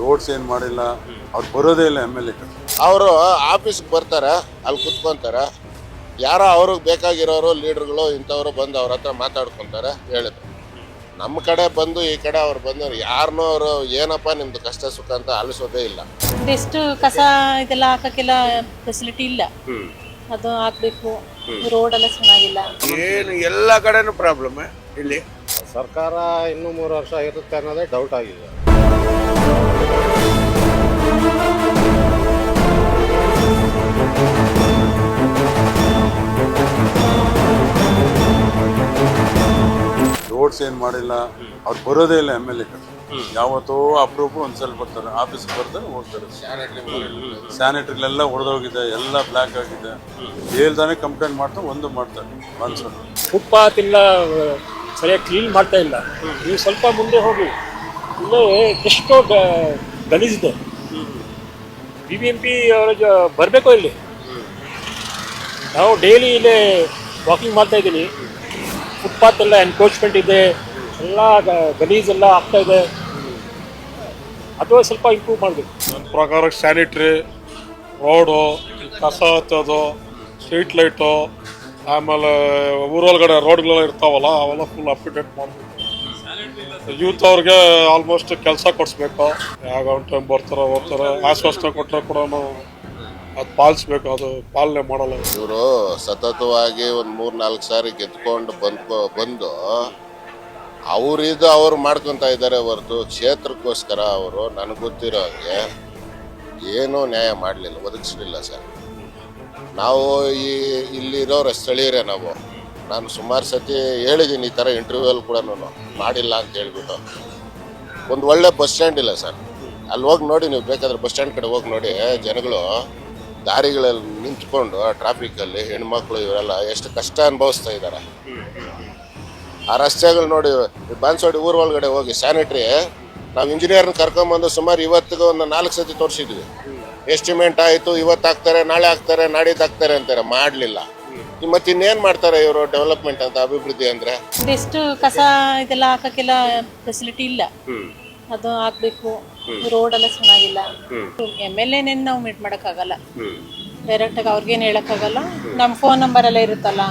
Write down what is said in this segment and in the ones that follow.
Roads ಏನು ಮಾಡಿಲ್ಲ ಅವ್ರು ಬರೋದೇ ಇಲ್ಲ ಎಂ ಎಲ್ ಎ ಅವರು ಆಫೀಸ್ಗೆ ಬರ್ತಾರೆ ಅಲ್ಲಿ ಕುತ್ಕೊಂತಾರೆ. ಯಾರೋ ಅವ್ರಿಗೆ ಬೇಕಾಗಿರೋರು ಲೀಡರ್ಗಳು ಇಂಥವ್ರು ಬಂದು ಅವ್ರ ಹತ್ರ ಮಾತಾಡ್ಕೊಂತಾರೆ ಹೇಳಿದ್ರು. ನಮ್ಮ ಕಡೆ ಬಂದು ಈ ಕಡೆ ಅವ್ರು ಬಂದು ಯಾರನ್ನೂ ಅವರು ಏನಪ್ಪ ನಿಮ್ದು ಕಷ್ಟ ಸುಖ ಅಂತ ಆಲಿಸೋದೇ ಇಲ್ಲ. ಎಷ್ಟು ಕಸ ಇದೆಲ್ಲ ಹಾಕಕ್ಕೆಲ್ಲ ಫೆಸಿಲಿಟಿ ಇಲ್ಲ. ಅದು ಹಾಕ್ಬೇಕು ರೋಡ್ ಎಲ್ಲ ಚೆನ್ನಾಗಿಲ್ಲ. ಏನು ಎಲ್ಲ ಕಡೆನೂ ಪ್ರಾಬ್ಲಮ್ ಇಲ್ಲಿ? ಸರ್ಕಾರ ಇನ್ನೂ ಮೂರು ವರ್ಷ ಇರುತ್ತೆ ಅನ್ನೋದೇ ಡೌಟ್ ಆಗಿದೆ. ರೋಡ್ಸ್ ಏನು ಮಾಡಿಲ್ಲ, ಅವ್ರು ಬರೋದೇ ಇಲ್ಲ ಎಂ ಎಲ್ ಎ ಯಾವತ್ತೋ ಅಪ್ರೂಪ ಒಂದ್ಸಲ ಬರ್ತಾರೆ ಆಫೀಸ್ಗೆ ಬರ್ತಾರೆ, ಹೋಗ್ತಾರೆ. ಸ್ಯಾನಿಟ್ರಿಗಳೆಲ್ಲ ಹೊಡೆದೋಗಿದೆ ಎಲ್ಲ ಬ್ಲ್ಯಾಕ್ ಆಗಿದೆ. ಹೇಳ್ದಾನೆ ಕಂಪ್ಲೇಂಟ್ ಮಾಡ್ತಾ, ಒಂದು ಮಾಡ್ತಾರೆ ಮನ್ಸೂರ್ ಫುಟ್ಪಾತ್ ತಿಲ್ಲ ಸರಿಯಾಗಿ ಕ್ಲೀನ್ ಮಾಡ್ತಾ ಇಲ್ಲ. ನೀವು ಸ್ವಲ್ಪ ಮುಂದೆ ಹೋಗಿ. ಇಲ್ಲೇ ಎಷ್ಟೋ ಗಲೀಜಿದೆ ಬಿ ಬಿ ಎಂ ಪಿ ಅವರ ಬರಬೇಕು ಇಲ್ಲಿ? ನಾವು ಡೈಲಿ ಇಲ್ಲೇ ವಾಕಿಂಗ್ ಮಾಡ್ತಾ ಇದ್ದೀನಿ. ಫುಟ್ಪಾತ್ ಎಲ್ಲ ಎನ್ಕ್ರೋಚ್ಮೆಂಟ್ ಇದೆ, ಎಲ್ಲ ಗಲೀಜ್ ಎಲ್ಲ ಆಗ್ತಾ ಇದೆ. ಅದು ಸ್ವಲ್ಪ ಇಂಪ್ರೂವ್ ಮಾಡಬೇಕು. ನನ್ನ ಪ್ರಕಾರ ಸ್ಯಾನಿಟ್ರಿ ರೋಡು ಕಸ ಹತ್ತೋದು ಸ್ಟ್ರೀಟ್ ಲೈಟು ಆಮೇಲೆ ಊರೊಳಗಡೆ ರೋಡ್ಗಳೆಲ್ಲ ಇರ್ತಾವಲ್ಲ, ಅವೆಲ್ಲ ಫುಲ್ ಅಪ್ ಟು ಡೇಟ್ ಮಾಡಬೇಕು. ಯೂತ್ ಅವ್ರಿಗೆ ಆಲ್ಮೋಸ್ಟ್ ಕೆಲಸ ಕೊಡಿಸ್ಬೇಕು. ಯಾವ ಟೈಮ್ ಬರ್ತಾರೆ ಹೋಗ್ತಾರೆ ಆಶ್ವಾಸನೆ ಕೊಟ್ಟರೆ ಕೂಡ ಅದು ಪಾಲಿಸ್ಬೇಕು, ಅದು ಪಾಲನೆ ಮಾಡಲ್ಲ. ಇವರು ಸತತವಾಗಿ ಒಂದು ಮೂರು ನಾಲ್ಕು ಸಾರಿ ಗೆದ್ಕೊಂಡು ಬಂದು ಬಂದು ಅವರಿದು ಅವ್ರು ಮಾಡ್ಕೊತಾ ಇದ್ದಾರೆ ಹೊರತು ಕ್ಷೇತ್ರಕ್ಕೋಸ್ಕರ ಅವರು ನನಗೆ ಗೊತ್ತಿರೋ ಹಾಗೆ ಏನೂ ನ್ಯಾಯ ಮಾಡಲಿಲ್ಲ, ಒದಗಿಸ್ಲಿಲ್ಲ ಸರ್. ನಾವು ಈ ಇಲ್ಲಿರೋರ ಸ್ಥಳೀಯರೇ ನಾವು. ನಾನು ಸುಮಾರು ಸತಿ ಹೇಳಿದ್ದೀನಿ ಈ ಥರ ಇಂಟರ್ವ್ಯೂವಲ್ಲಿ ಕೂಡ ಮಾಡಿಲ್ಲ ಅಂತ ಹೇಳ್ಬಿಟ್ಟು. ಒಂದು ಒಳ್ಳೆ ಬಸ್ ಸ್ಟ್ಯಾಂಡ್ ಇಲ್ಲ ಸರ್. ಅಲ್ಲಿ ಹೋಗಿ ನೋಡಿ ನೀವು, ಬೇಕಾದ್ರೆ ಬಸ್ ಸ್ಟ್ಯಾಂಡ್ ಕಡೆ ಹೋಗಿ ನೋಡಿ ಜನಗಳು. ದಾರಿಗಳಲ್ಲಿ ನಿಂತ್ಕೊಂಡು ಆ ಟ್ರಾಫಿಕಲ್ಲಿ ಹೆಣ್ಮಕ್ಳು ಇವರೆಲ್ಲ ಎಷ್ಟು ಕಷ್ಟ ಅನುಭವಿಸ್ತಾ ಇದ್ದಾರೆ. ಆ ರಸ್ತೆಗಳು ನೋಡಿ ಬಾನ್ಸೋಡಿ ಊರ ಒಳಗಡೆ ಹೋಗಿ ಸ್ಯಾನಿಟ್ರಿ ನಾವು ಇಂಜಿನಿಯರ್ನ ಕರ್ಕೊಂಬಂದು ಸುಮಾರು ಇವತ್ತಿಗೆ ಒಂದು ನಾಲ್ಕು ಸತಿ ತೋರಿಸಿದ್ವಿ. ಎಸ್ಟಿಮೇಟ್ ಆಯಿತು ಇವತ್ತು ಹಾಕ್ತಾರೆ ನಾಳೆ ಹಾಕ್ತಾರೆ ನಾಡಿದ್ದು ಹಾಕ್ತಾರೆ ಅಂತಾರೆ ಮಾಡಲಿಲ್ಲ. ಮತ್ತೆ ಇನ್ನೇನು ಮಾಡ್ತಾರೆ ಇವರು ಡೆವಲಪ್ಮೆಂಟ್ ಅಂತ ಅಭಿವೃದ್ಧಿ ಅಂದರೆ? ಕಸ ಇದೆಲ್ಲ ಹಾಕಕ್ಕೆಲ್ಲ ಫೆಸಿಲಿಟಿ ಇಲ್ಲ. ಅದು ಹಾಕ್ಬೇಕು ರೋಡ್ ಎಲ್ಲ ಚೆನ್ನಾಗಿಲ್ಲ. ಎಂ ಎಲ್ ಎನೇನು ನಾವು ಮೀಟ್ ಮಾಡೋಕ್ಕಾಗಲ್ಲ. ಡೈರೆಕ್ಟಾಗಿ ಅವ್ರಿಗೇನು ಹೇಳೋಕ್ಕಾಗಲ್ಲ. ನಮ್ಮ ಫೋನ್ ನಂಬರ್ ಎಲ್ಲ ಇರುತ್ತಲ್ಲ.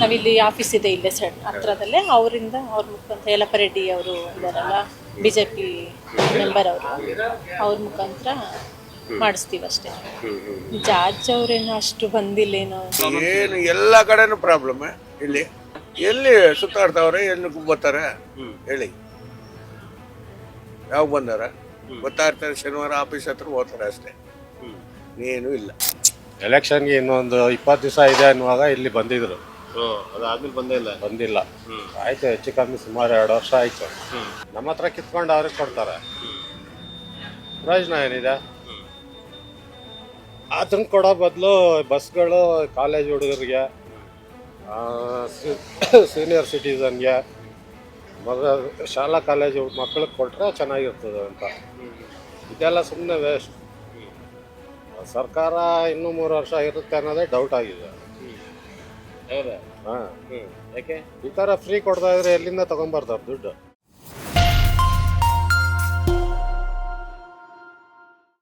ನಾವಿಲ್ಲಿ ಆಫೀಸ್ ಇದೆ ಇಲ್ಲೇ ಸೈಡ್ ಹತ್ರದಲ್ಲೇ. ಅವರಿಂದ ಅವ್ರ ಮುಖಾಂತರ ಯಲಪ್ಪ ರೆಡ್ಡಿ ಅವರು ಇದಾರಲ್ಲ ಬಿ ಜೆ ಪಿ ಮೆಂಬರ್ ಅವರು. ಅವ್ರ ಮುಖಾಂತರ ಮಾಡಿಸ್ತೀವಿ ಅಷ್ಟೇ. ಜಾರ್ಜ್ ಅವ್ರೇನು ಅಷ್ಟು ಬಂದಿಲ್ಲೇನೋ. ಏನು ಎಲ್ಲ ಕಡೆನೂ ಪ್ರಾಬ್ಲಮ್ ಇಲ್ಲಿ. ಎಲ್ಲಿ ಸುತ್ತಾಡ್ತಾವ್ರೆ ಎಲ್ಲಿ ಬರ್ತಾರೆ ಹೇಳಿ. ಯಾವ ಬಂದಾರ? ಗೊತ್ತಾ ಇರ್ತಾರೆ ಶನಿವಾರ ಆಫೀಸ್ ಹತ್ರ ಹೋಗ್ತಾರೆ ಅಷ್ಟೇ. ಏನು ಇಲ್ಲ. ಎಲೆಕ್ಷನ್ಗೆ ಇನ್ನೊಂದು ಇಪ್ಪತ್ತು ದಿವಸ ಇದೆ ಅನ್ನುವಾಗ ಇಲ್ಲಿ ಬಂದಿದ್ರು. ಅದಾದ್ಮೇಲೆ ಬಂದೇ ಇಲ್ಲ. ಬಂದಿಲ್ಲ. ಆಯ್ತು ಹೆಚ್ಚು ಕಮ್ಮಿ ಸುಮಾರು ಎರಡು ವರ್ಷ ಆಯ್ತು. ನಮ್ಮ ಹತ್ರ ಕಿತ್ಕೊಂಡು ಅವ್ರಿಗೆ ಕೊಡ್ತಾರೆ. ಪ್ರಯೋಜನ ಏನಿದೆ? ಅದನ್ನ ಕೊಡೋ ಬದಲು ಬಸ್ಗಳು ಕಾಲೇಜ್ ಹುಡುಗರಿಗೆ ಸೀನಿಯರ್ ಸಿಟಿಸನ್ಗೆ ಮಗ ಶಾಲಾ ಕಾಲೇಜು ಮಕ್ಕಳಿಗೆ ಕೊಟ್ಟರೆ ಚೆನ್ನಾಗಿರ್ತದೆ ಅಂತ. ಇದೆಲ್ಲ ಸುಮ್ಮನೆ ವೇಸ್ಟ್ ಸರ್ಕಾರ ಇನ್ನೂ ಮೂರು ವರ್ಷ ಇರುತ್ತೆ ಅನ್ನೋದೇ ಡೌಟ್ ಆಗಿದೆ. ಹೌದಾ? ಹಾಂ. ಯಾಕೆ? ಈ ಥರ ಫ್ರೀ ಕೊಡ್ತಾ ಇದ್ರೆ ಎಲ್ಲಿಂದ ತಗೊಂಬರ್ತಾರೆ ದುಡ್ಡು?